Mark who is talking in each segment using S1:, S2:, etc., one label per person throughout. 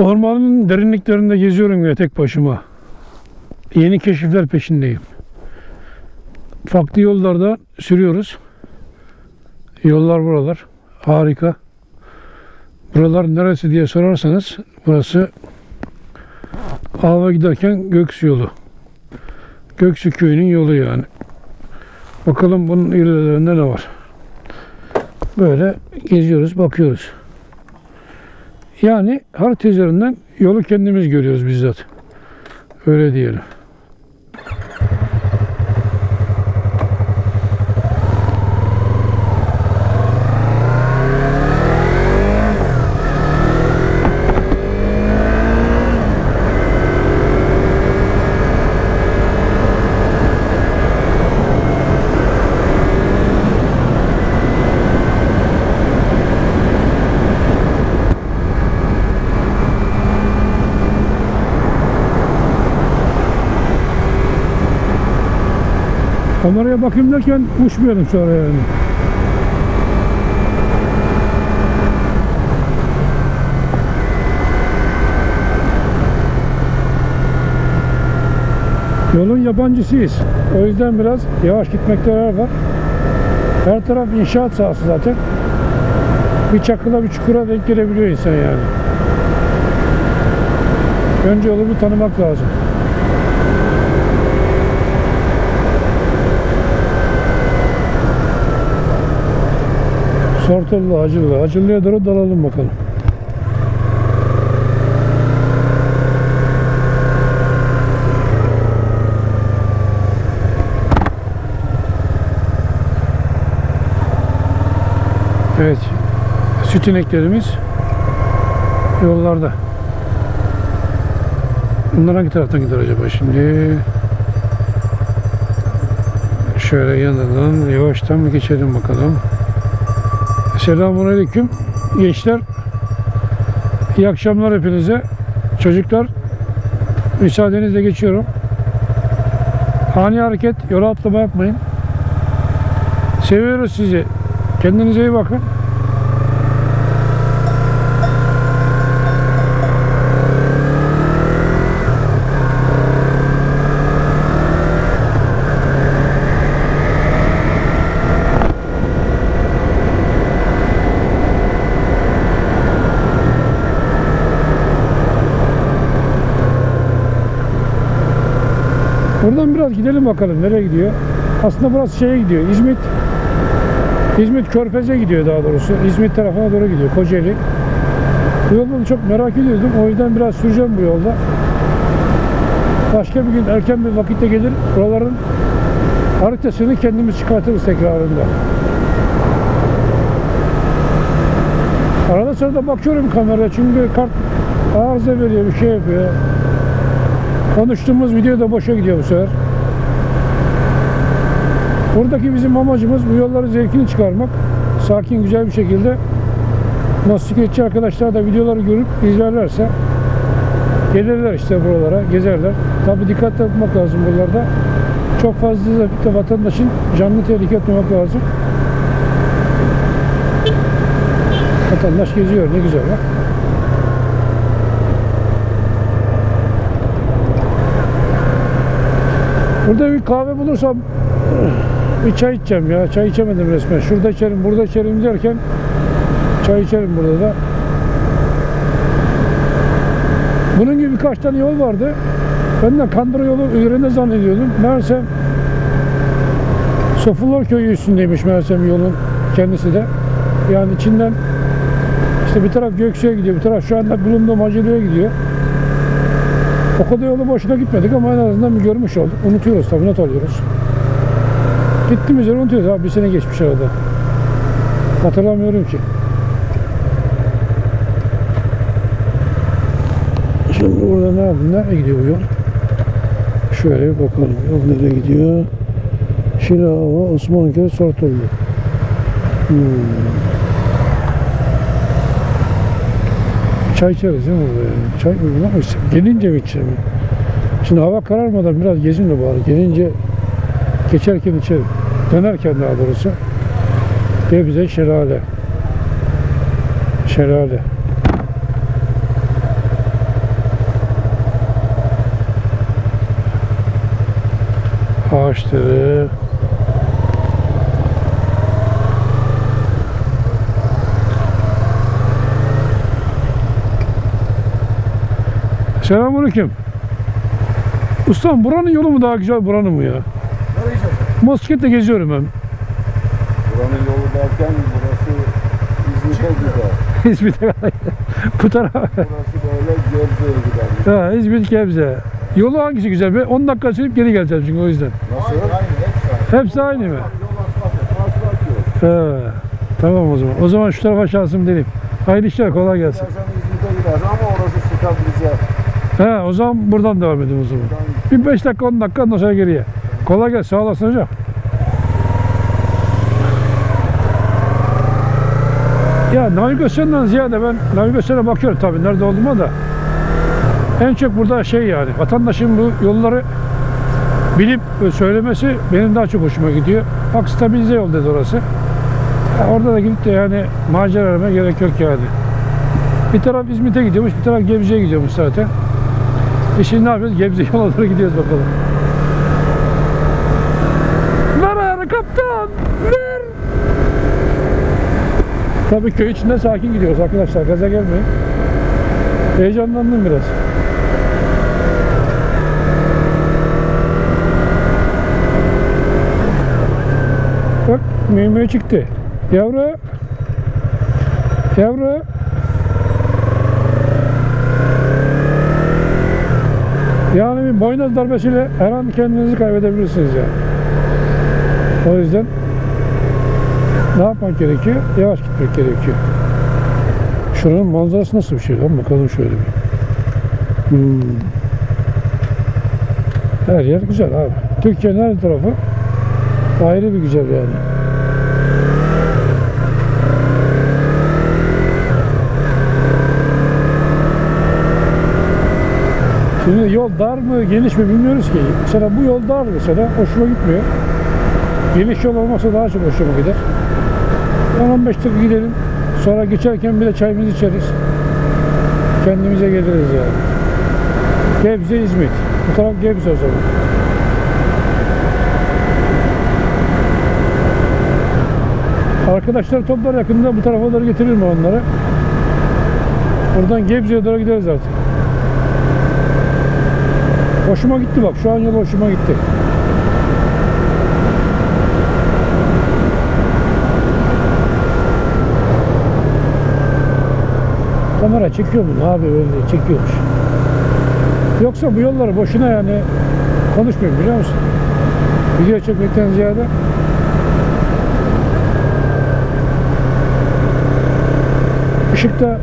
S1: Ormanın derinliklerinde geziyorum ya tek başıma. Yeni keşifler peşindeyim. Farklı yollarda sürüyoruz. Yollar buralar. Harika. Buralar neresi diye sorarsanız burası Ava giderken Göksu yolu. Göksu köyünün yolu yani. Bakalım bunun ilerlerinde ne var. Böyle geziyoruz, bakıyoruz. Yani harita üzerinden yolu kendimiz görüyoruz bizzat. Öyle diyelim. Kameraya bakayım derken uçmayalım sonra yani. Yolun yabancısıyız. O yüzden biraz yavaş gitmekte yarar var. Her taraf inşaat sahası zaten. Bir çakıla bir çukura denk gelebiliyor insan yani. Önce yolu bir tanımak lazım. Sortullu, Acılı. Acılı'ya doğru dalalım bakalım. Evet. Süt ineklerimiz yollarda. Bunlar hangi taraftan gider acaba şimdi? Şöyle yanından yavaştan geçelim bakalım. Selamun Aleyküm gençler. İyi akşamlar hepinize. Çocuklar müsaadenizle geçiyorum. Ani hareket, yola atlama yapmayın. Seviyoruz sizi. Kendinize iyi bakın. Buradan biraz gidelim bakalım nereye gidiyor. Aslında burası şeye gidiyor. İzmit İzmit Körfez'e gidiyor daha doğrusu. İzmit tarafına doğru gidiyor. Kocaeli. Bu yoldan çok merak ediyordum. O yüzden biraz süreceğim bu yolda. Başka bir gün erken bir vakitte gelir. Buraların haritasını kendimiz çıkartırız tekrarında. Arada sırada bakıyorum kameraya çünkü kart arıza veriyor bir şey yapıyor. Konuştuğumuz video da boşa gidiyor bu sefer. Buradaki bizim amacımız bu yolların zevkini çıkarmak. Sakin güzel bir şekilde motosikletçi arkadaşlar da videoları görüp izlerlerse gelirler işte buralara, gezerler. Tabi dikkatli olmak lazım buralarda. Çok fazla da vatandaşın canlı tehlike etmemek lazım. Vatandaş geziyor ne güzel bak. Burada bir kahve bulursam bir çay içeceğim ya. Çay içemedim resmen. Şurada içerim, burada içerim derken çay içerim burada da. Bunun gibi birkaç tane yol vardı. Ben de Kandıra yolu üzerinde zannediyordum. Meğersem Sofulor köyü üstündeymiş meğersem yolun kendisi de. Yani içinden işte bir taraf Göksu'ya gidiyor, bir taraf şu anda bulunduğum Hacılı'ya gidiyor. O kadar yolu boşuna gitmedik ama en azından bir görmüş olduk. Unutuyoruz tabii, not alıyoruz. Gittiğimiz yeri unutuyoruz abi, bir sene geçmiş arada. Hatırlamıyorum ki. Şimdi burada ne yapayım? Nereye gidiyor bu yol? Şöyle bir bakalım. Yol nereye gidiyor? Şilava, Osmanköy, Sortullu. Hmm. çay içeriz değil mi burada? Yani? Çay uygulamayız. Gelince içelim. Şimdi hava kararmadan biraz gezin de bari. Gelince geçerken içelim. Dönerken daha doğrusu. Ve bize şelale. Şelale. Ağaçları, Selamünaleyküm. Ustam buranın yolu mu daha güzel buranın mı ya?
S2: Nereye?
S1: Mosket'te geziyorum ben.
S2: Buranın yolu derken burası İzmit'e gider.
S1: İzmit'e bu tarafa.
S2: Burası böyle Gebze'ye gider.
S1: Ha, İzmit Gebze. Yolu hangisi güzel? Ben 10 dakika sürüp geri geleceğim çünkü o yüzden.
S2: Nasıl? Aynı, hepsi aynı.
S1: Hepsi aynı mı? He. Tamam o zaman. O zaman şu tarafa şansım deneyim. Hayırlı işler kolay gelsin.
S2: Gidersen İzmit'e gider ama orası stabilize.
S1: He o zaman buradan devam edelim o zaman. Bir 5 dakika 10 dakika ondan sonra geriye. Kolay gelsin sağ olasın hocam. Ya navigasyondan ziyade ben navigasyona bakıyorum tabii nerede olduğuma da. En çok burada şey yani vatandaşın bu yolları bilip söylemesi benim daha çok hoşuma gidiyor. Bak stabilize yol dedi orası. Ya orada da gidip de yani macera gerek yok yani. Bir taraf İzmit'e gidiyormuş, bir taraf Gebze'ye gidiyormuş zaten. E şimdi ne yapıyoruz? Gebze yola doğru gidiyoruz bakalım. Ver ayarı kaptan! Ver! Tabii köy içinde sakin gidiyoruz arkadaşlar. Gaza gelmeyin. Heyecanlandım biraz. Bak mühimmeyi çıktı. Yavru. Yavru. Yani bir boynuz darbesiyle her an kendinizi kaybedebilirsiniz yani. O yüzden ne yapmak gerekiyor? Yavaş gitmek gerekiyor. Şuranın manzarası nasıl bir şey lan? Bakalım şöyle bir. Hmm. Her yer güzel abi. Türkiye'nin her tarafı ayrı bir güzel yani. Şimdi yol dar mı, geniş mi bilmiyoruz ki. Mesela bu yol dar mesela, hoşuma gitmiyor. Geniş yol olmasa daha çok hoşuma gider. 10-15 dakika gidelim. Sonra geçerken bir de çayımızı içeriz. Kendimize geliriz yani. Gebze, İzmit. Bu taraf Gebze o zaman. Arkadaşlar toplar yakında bu tarafa doğru getirir mi onları? Buradan Gebze'ye doğru gideriz artık. Hoşuma gitti bak. Şu an yol hoşuma gitti. Kamera çekiyor mu? Abi öyle çekiyormuş. Yoksa bu yolları boşuna yani konuşmuyorum biliyor musun? Video çekmekten ziyade ışıkta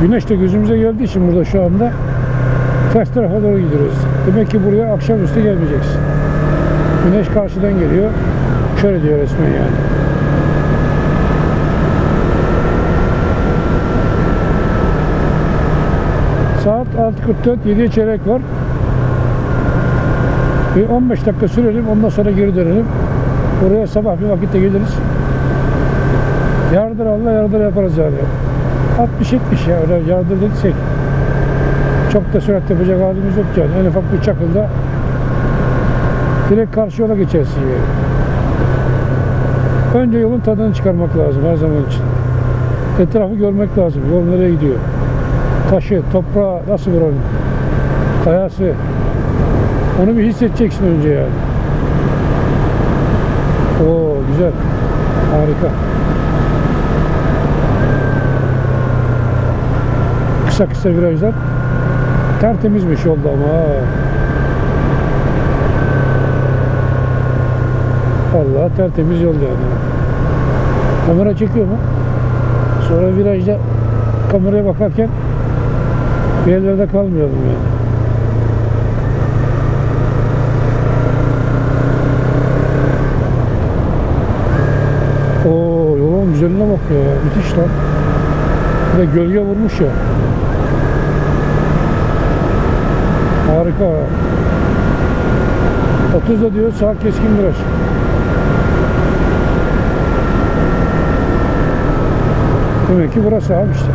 S1: güneş de gözümüze geldiği için burada şu anda ters tarafa doğru gidiyoruz. Demek ki buraya akşamüstü gelmeyeceksin. Güneş karşıdan geliyor. Şöyle diyor resmen yani. Saat 6.44, 7'ye çeyrek var. Bir 15 dakika sürelim, ondan sonra geri dönelim. Buraya sabah bir vakitte geliriz. Yardır Allah, yardır yaparız yani. 60-70 ya, öyle yardır dediysek. Çok da sürat yapacak halimiz yok yani. En ufak bir çakılda direkt karşı yola geçersin yani. Önce yolun tadını çıkarmak lazım her zaman için. Etrafı görmek lazım. Yol nereye gidiyor? Taşı, toprağı nasıl buranın? Kayası. Onu bir hissedeceksin önce yani. Oo güzel. Harika. Kısa kısa virajlar. Tertemizmiş yolda ama. ha. Vallahi tertemiz yol yani. Kamera çekiyor mu? Sonra virajda kameraya bakarken bir yerlerde kalmayalım yani. Oo yolun güzelliğine bak ya. Müthiş lan. Bir de gölge vurmuş ya. Harika. 30 da diyor sağ keskin viraj. Demek ki burası abi işte.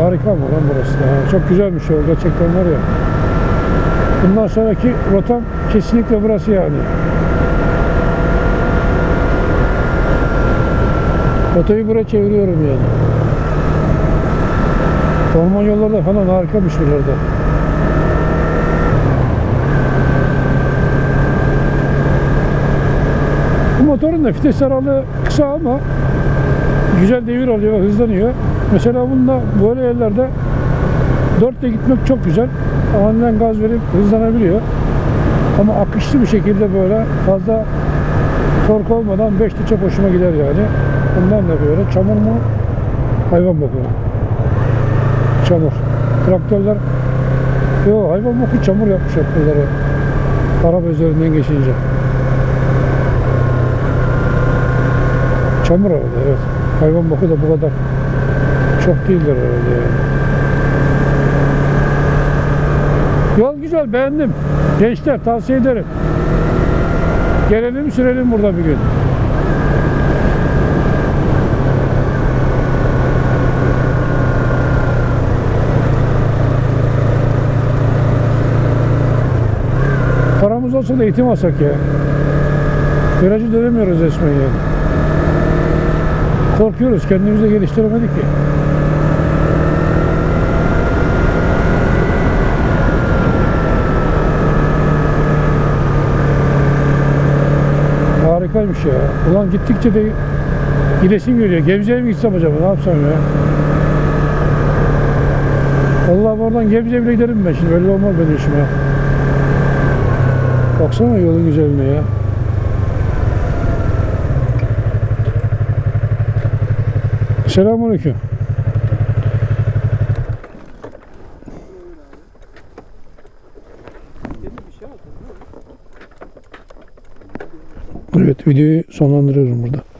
S1: Harika mı lan burası da? Ha, Çok güzelmiş yol gerçekten var ya. Bundan sonraki rotam kesinlikle burası yani. Rotayı buraya çeviriyorum yani. Orman yolları falan harikamış buralarda. Bu motorun da vites aralığı kısa ama güzel devir alıyor, hızlanıyor. Mesela bunda böyle yerlerde 4 ile gitmek çok güzel. Aniden gaz verip hızlanabiliyor. Ama akışlı bir şekilde böyle fazla tork olmadan 5 çok hoşuma gider yani. Bundan da böyle çamur mu? Hayvan boku. Çamur. Traktörler Yo hayvan boku çamur yapmış yaptıkları. Araba üzerinden geçince. Çamur arada evet. Hayvan boku da bu kadar çok değildir herhalde yani. Yol güzel beğendim. Gençler tavsiye ederim. Gelelim sürelim burada bir gün. Paramız olsa da eğitim alsak ya. Virajı dönemiyoruz resmen yani. Korkuyoruz kendimizi de geliştiremedik ki. Harikaymış ya. Ulan gittikçe de gidesim geliyor. Gebze'ye mi gitsem acaba? Ne yapsam ya? Vallahi oradan Gebze'ye bile giderim ben şimdi. Belli olmaz benim işime. Baksana yolun güzelliğine ya. Selamünaleyküm. Evet videoyu sonlandırıyorum burada.